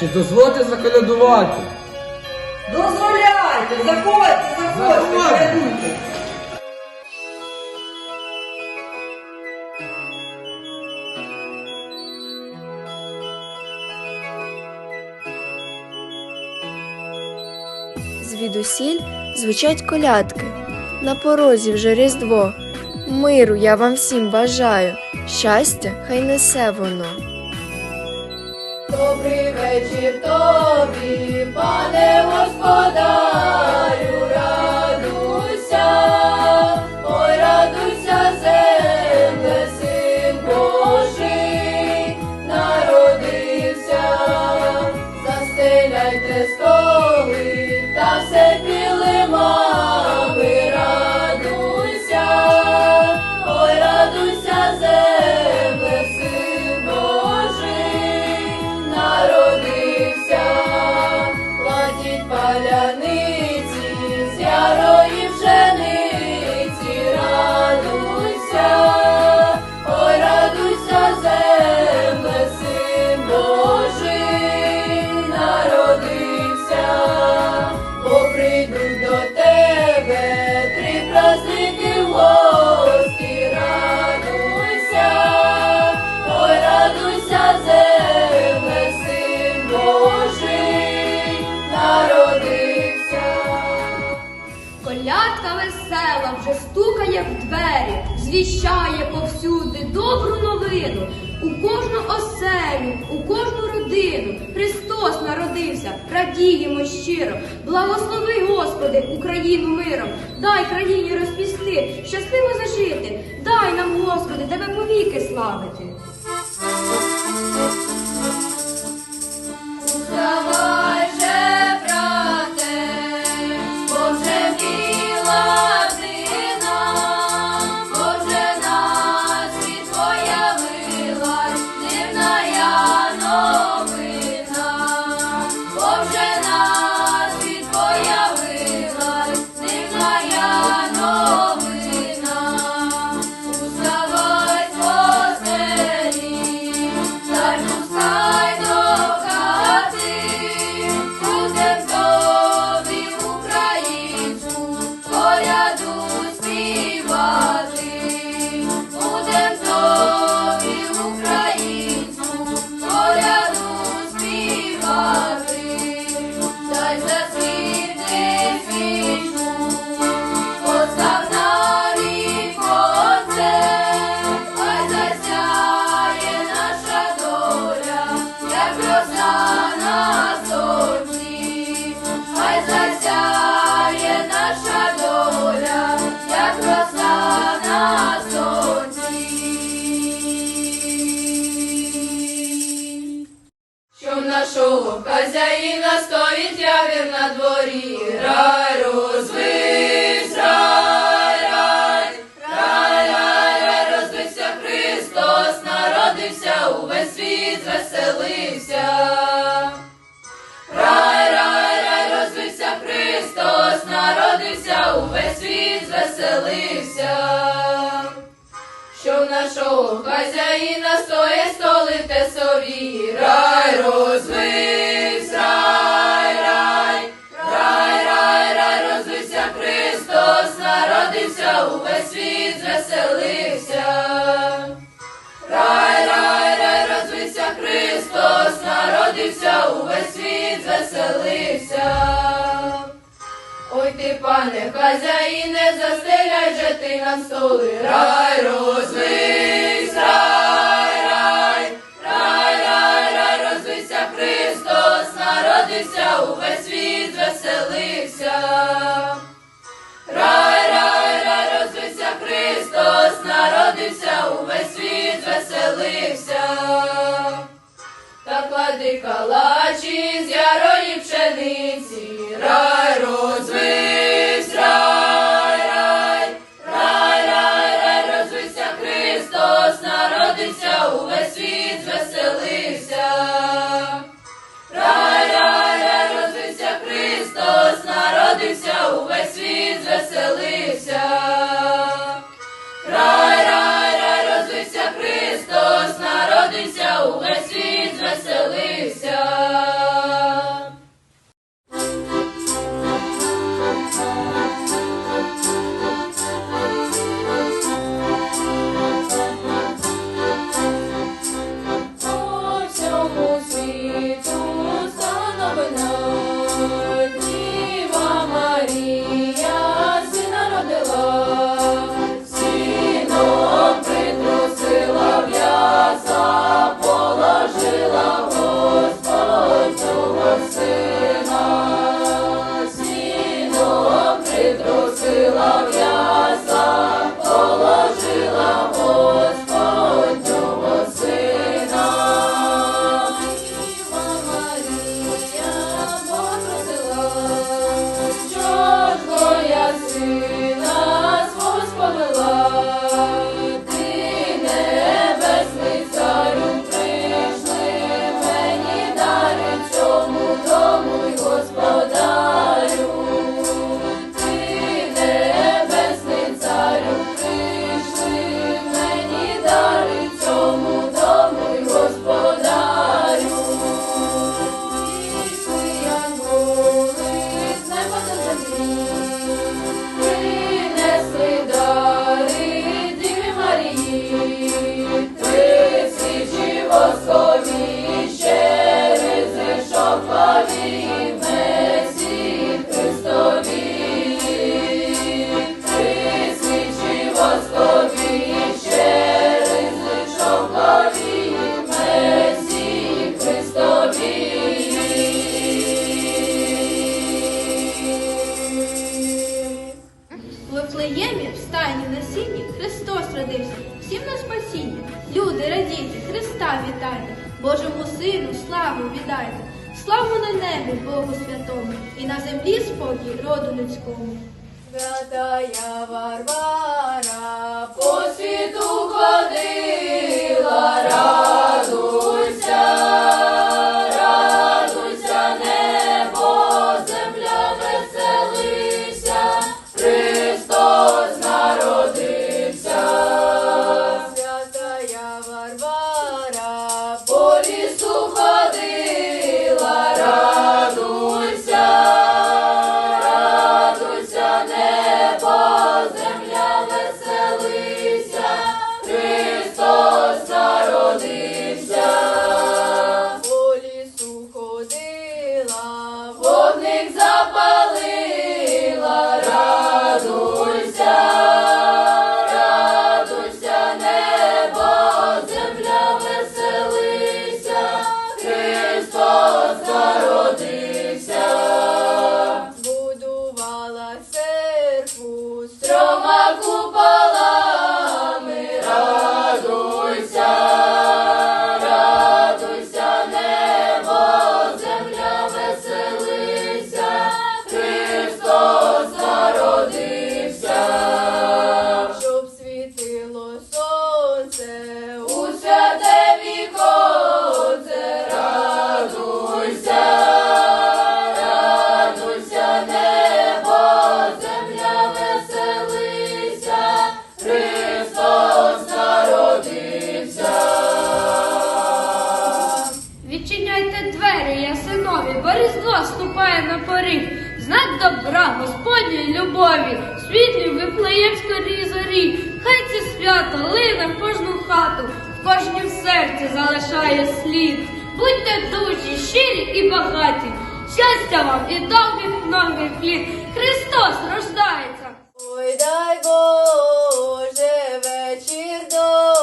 Чи дозволите заколядувати? Дозволяйте, заходьте, заходьте, Заходьте. колядуйте. Звідусіль звучать колядки. На порозі вже Різдво. Миру я вам всім бажаю. Щастя, хай несе воно. Добрий вечір тобі, пане господарю, в двері, звіщає повсюди добру новину. У кожну оселю, у кожну родину Христос народився, радіємо щиро. Благослови, Господи, Україну миром. Дай країні розпісти, щасливо зажити. Дай нам, Господи, тебе повіки славити. Звеселився. Що нашого хазяїна стоє столи тесові, рай розвивсь, рай, рай, рай, рай, рай, розвився Христос, народився, увесь світ звеселився. Рай, рай, рай, розвився Христос, народився, увесь світ звеселився. Пане хазяїне, застеляй же ти нам столи, рай розвись, рай, рай, рай, розвися Христос, народився, увесь світ звеселився. Рай, рай, рай, Христос, народився, увесь світ звеселився. Та клади калачі всім на спасіння. Люди, радійте, Христа вітайте, Божому Сину, славу віддайте, славу на небі, Богу святому, і на землі спокій роду людському. Святая Варвара по світу ходила раду. піднімає на поріг, знак добра, Господній любові, світлі виплеє в скорій зорі, хай це свято лине в кожну хату, в кожнім серці залишає слід. Будьте дужі, щирі і багаті, щастя вам і довгих нових літ. Христос рождається. Ой, дай Боже вечір до.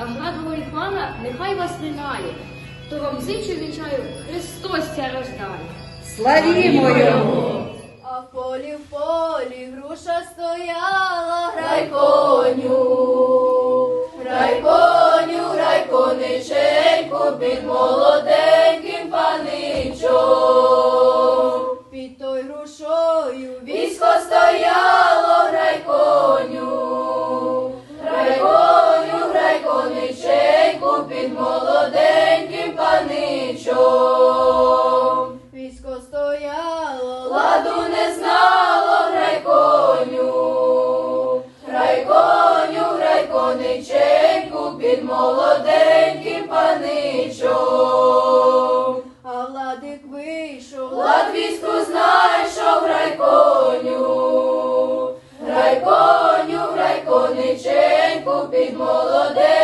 А град Воліхмана нехай вас минає. То вам зичу вічаю, Христос ся рождає. Славімо його! А в полі в полі груша стояла, грай коню, грай коню, грай кониченьку під молоденьким паничом. Під той грушою військо стояло, грай коню, під молоденьким паничом. Військо стояло, ладу не знало, грай коню, грай коню, грай кониченьку під молоденьким паничом. А владик вийшов, влад війську знайшов, грай коню, грай коню, грай кониченьку під молоденьким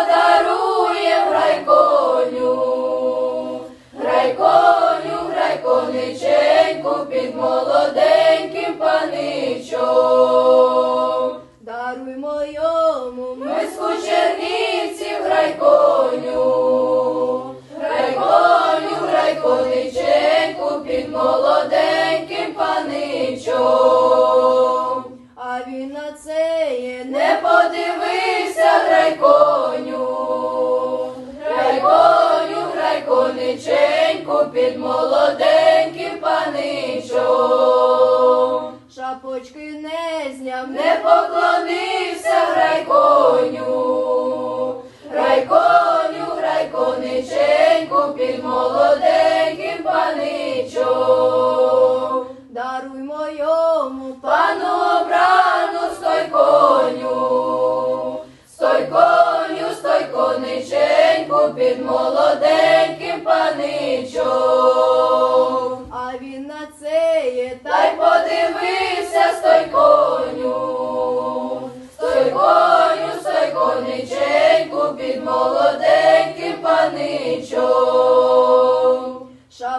Ми подаруєм грай коню, грай коню, грай кониченьку під молоденьким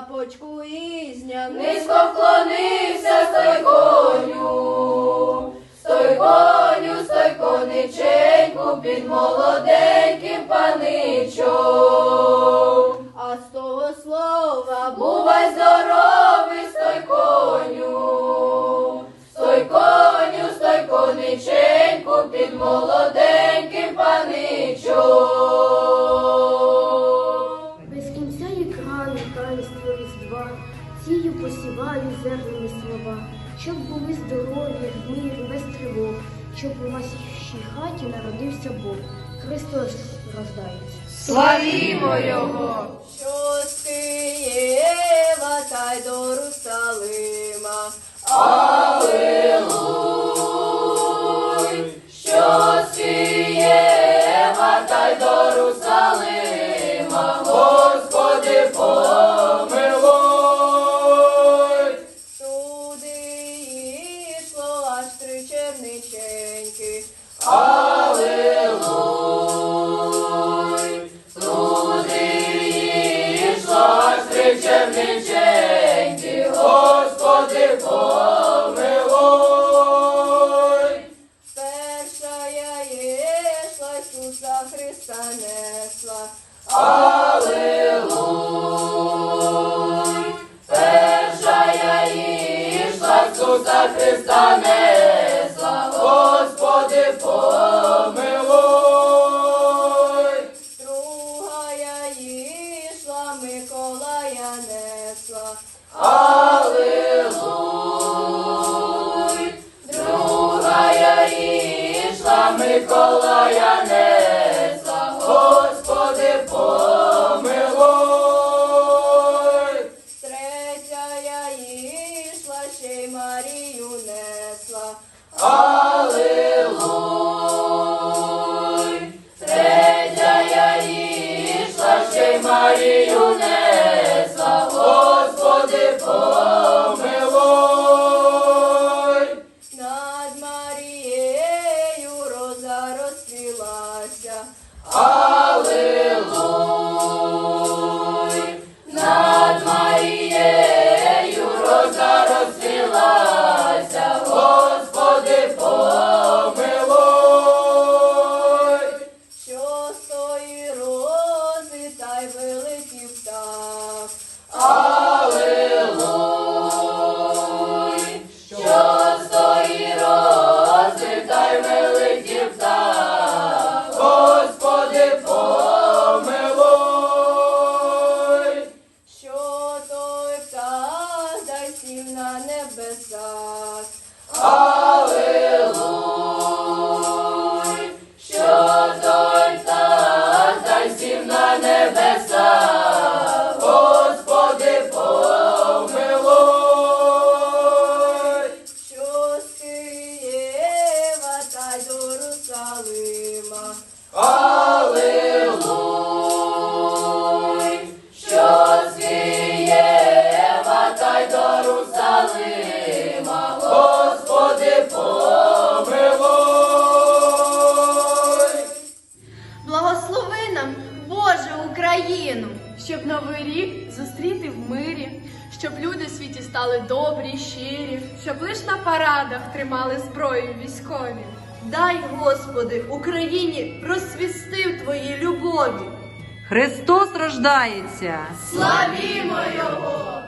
Шапочку ізняв, низько вклонився, стой коню, стой коню, стой кониченьку під молоденьким паничом. А з того слова бувай здоровий, стой коню, стой коню, стой кониченьку під молоденьким паничом. Були здорові, мир, без тривог, щоб у вашій хаті народився Бог. Христос рождається. Славімо його! Що з Києва та й до Русалима. Yeah. Oh. добрі, щирі, щоб лиш на парадах тримали зброю військові. Дай, Господи, Україні розсвістив твої любові. Христос рождається! Славімо Його!